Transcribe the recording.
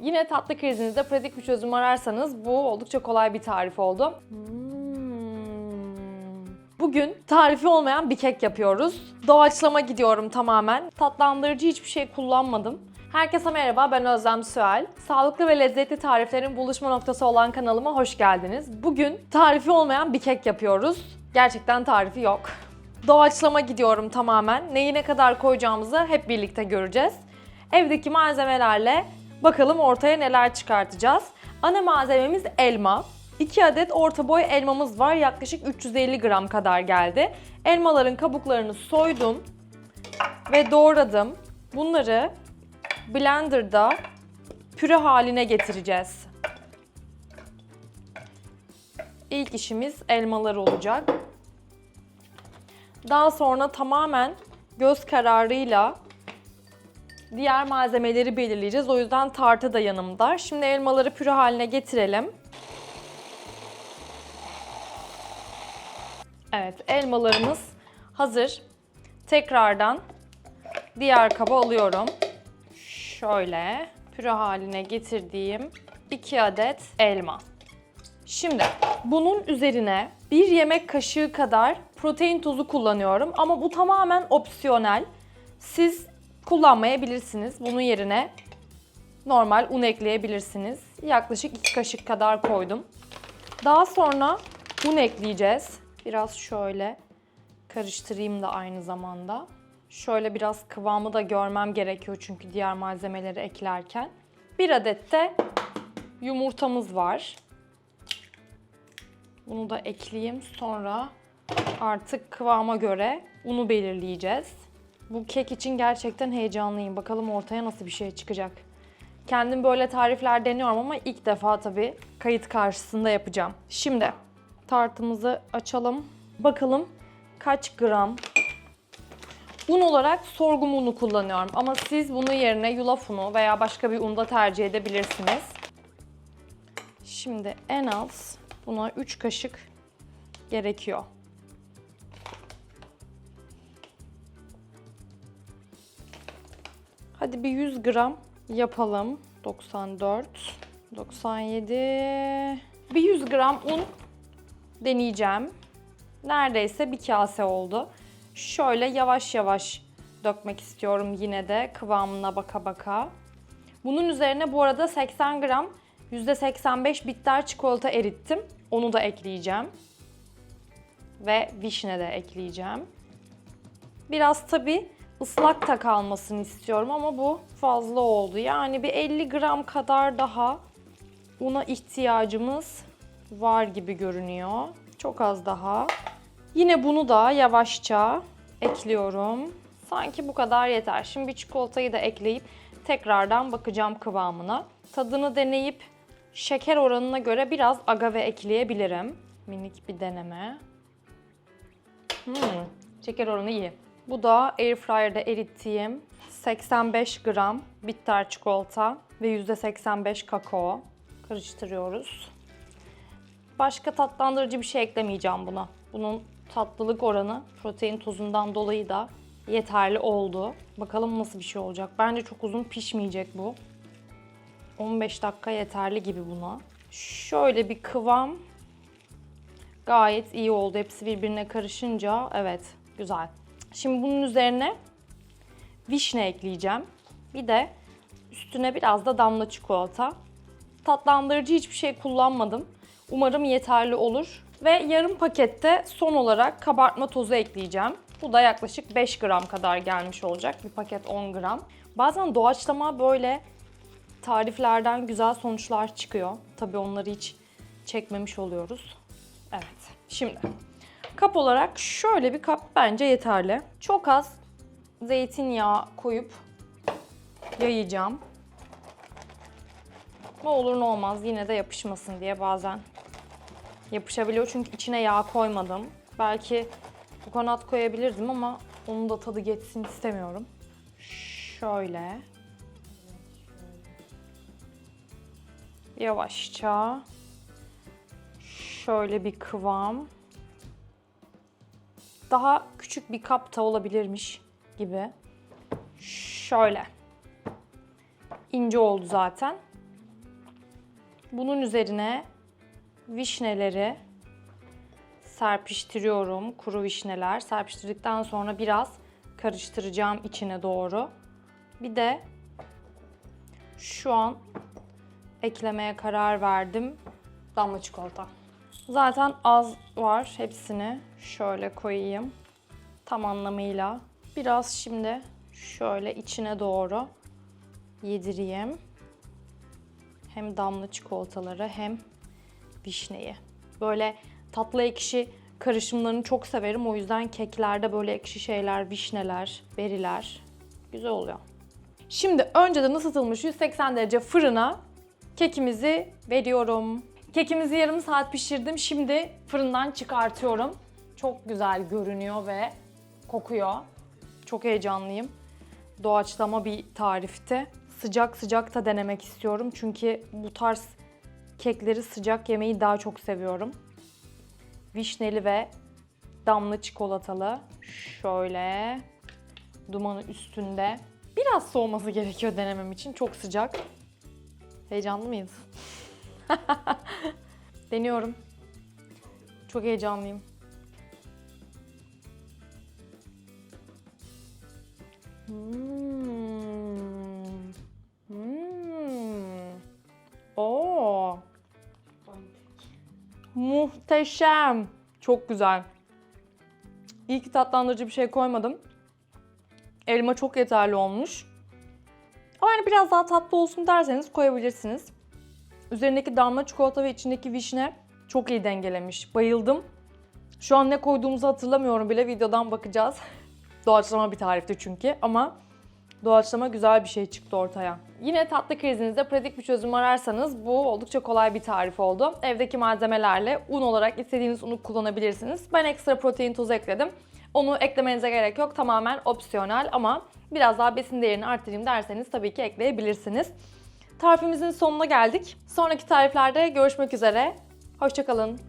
Yine tatlı krizinizde pratik bir çözüm ararsanız bu oldukça kolay bir tarif oldu. Hmm. Bugün tarifi olmayan bir kek yapıyoruz. Doğaçlama gidiyorum tamamen. Tatlandırıcı hiçbir şey kullanmadım. Herkese merhaba, ben Özlem Süel. Sağlıklı ve lezzetli tariflerin buluşma noktası olan kanalıma hoş geldiniz. Bugün tarifi olmayan bir kek yapıyoruz. Gerçekten tarifi yok. Doğaçlama gidiyorum tamamen. Neyi ne kadar koyacağımızı hep birlikte göreceğiz. Evdeki malzemelerle bakalım ortaya neler çıkartacağız. Ana malzememiz elma. 2 adet orta boy elmamız var. Yaklaşık 350 gram kadar geldi. Elmaların kabuklarını soydum ve doğradım. Bunları blenderda püre haline getireceğiz. İlk işimiz elmalar olacak. Daha sonra tamamen göz kararıyla diğer malzemeleri belirleyeceğiz. O yüzden tartı da yanımda. Şimdi elmaları püre haline getirelim. Evet, elmalarımız hazır. Tekrardan diğer kaba alıyorum. Şöyle püre haline getirdiğim 2 adet elma. Şimdi bunun üzerine bir yemek kaşığı kadar protein tozu kullanıyorum ama bu tamamen opsiyonel. Siz kullanmayabilirsiniz. Bunun yerine normal un ekleyebilirsiniz. Yaklaşık 2 kaşık kadar koydum. Daha sonra un ekleyeceğiz. Biraz şöyle karıştırayım da aynı zamanda. Şöyle biraz kıvamı da görmem gerekiyor çünkü diğer malzemeleri eklerken. Bir adet de yumurtamız var. Bunu da ekleyeyim. Sonra artık kıvama göre unu belirleyeceğiz. Bu kek için gerçekten heyecanlıyım. Bakalım ortaya nasıl bir şey çıkacak. Kendim böyle tarifler deniyorum ama ilk defa tabii kayıt karşısında yapacağım. Şimdi tartımızı açalım. Bakalım kaç gram Un olarak sorgum unu kullanıyorum ama siz bunun yerine yulaf unu veya başka bir un da tercih edebilirsiniz. Şimdi en az buna 3 kaşık gerekiyor. Hadi bir 100 gram yapalım. 94, 97, bir 100 gram un deneyeceğim. Neredeyse bir kase oldu. Şöyle yavaş yavaş dökmek istiyorum yine de kıvamına baka baka. Bunun üzerine bu arada 80 gram %85 bitter çikolata erittim. Onu da ekleyeceğim. Ve vişne de ekleyeceğim. Biraz tabi ıslak da kalmasını istiyorum ama bu fazla oldu. Yani bir 50 gram kadar daha una ihtiyacımız var gibi görünüyor. Çok az daha. Yine bunu da yavaşça ekliyorum. Sanki bu kadar yeter. Şimdi bir çikolatayı da ekleyip tekrardan bakacağım kıvamına. Tadını deneyip şeker oranına göre biraz agave ekleyebilirim. Minik bir deneme. Hmm, şeker oranı iyi. Bu da airfryer'da erittiğim 85 gram bitter çikolata ve %85 kakao. Karıştırıyoruz. Başka tatlandırıcı bir şey eklemeyeceğim buna. Bunun tatlılık oranı protein tozundan dolayı da yeterli oldu. Bakalım nasıl bir şey olacak. Bence çok uzun pişmeyecek bu. 15 dakika yeterli gibi buna. Şöyle bir kıvam gayet iyi oldu. Hepsi birbirine karışınca evet güzel. Şimdi bunun üzerine vişne ekleyeceğim. Bir de üstüne biraz da damla çikolata. Tatlandırıcı hiçbir şey kullanmadım. Umarım yeterli olur. Ve yarım pakette son olarak kabartma tozu ekleyeceğim. Bu da yaklaşık 5 gram kadar gelmiş olacak. Bir paket 10 gram. Bazen doğaçlama böyle tariflerden güzel sonuçlar çıkıyor. Tabii onları hiç çekmemiş oluyoruz. Evet. Şimdi kap olarak şöyle bir kap bence yeterli. Çok az zeytinyağı koyup yayacağım. Ne olur ne olmaz yine de yapışmasın diye bazen yapışabiliyor çünkü içine yağ koymadım. Belki kokonat koyabilirdim ama onun da tadı geçsin istemiyorum. Şöyle. Yavaşça. Şöyle bir kıvam. Daha küçük bir kap da olabilirmiş gibi. Şöyle. İnce oldu zaten. Bunun üzerine vişneleri serpiştiriyorum. Kuru vişneler. Serpiştirdikten sonra biraz karıştıracağım içine doğru. Bir de şu an eklemeye karar verdim. Damla çikolata. Zaten az var. Hepsini şöyle koyayım. Tam anlamıyla. Biraz şimdi şöyle içine doğru yedireyim. Hem damla çikolataları hem vişneyi. Böyle tatlı ekşi karışımlarını çok severim. O yüzden keklerde böyle ekşi şeyler, vişneler, beriler güzel oluyor. Şimdi önceden ısıtılmış 180 derece fırına kekimizi veriyorum. Kekimizi yarım saat pişirdim. Şimdi fırından çıkartıyorum. Çok güzel görünüyor ve kokuyor. Çok heyecanlıyım. Doğaçlama bir tarifti. Sıcak sıcak da denemek istiyorum. Çünkü bu tarz kekleri sıcak yemeyi daha çok seviyorum. Vişneli ve damla çikolatalı. Şöyle dumanı üstünde. Biraz soğuması gerekiyor denemem için. Çok sıcak. Heyecanlı mıyız? Deniyorum. Çok heyecanlıyım. Hmm. Hmm. Oo. Muhteşem. Çok güzel. İyi ki tatlandırıcı bir şey koymadım. Elma çok yeterli olmuş. Ama yani biraz daha tatlı olsun derseniz koyabilirsiniz. Üzerindeki damla çikolata ve içindeki vişne çok iyi dengelemiş. Bayıldım. Şu an ne koyduğumuzu hatırlamıyorum bile. Videodan bakacağız. Doğaçlama bir tarifti çünkü ama doğaçlama güzel bir şey çıktı ortaya. Yine tatlı krizinizde pratik bir çözüm ararsanız bu oldukça kolay bir tarif oldu. Evdeki malzemelerle un olarak istediğiniz unu kullanabilirsiniz. Ben ekstra protein tozu ekledim. Onu eklemenize gerek yok. Tamamen opsiyonel ama biraz daha besin değerini arttırayım derseniz tabii ki ekleyebilirsiniz. Tarifimizin sonuna geldik. Sonraki tariflerde görüşmek üzere. Hoşçakalın.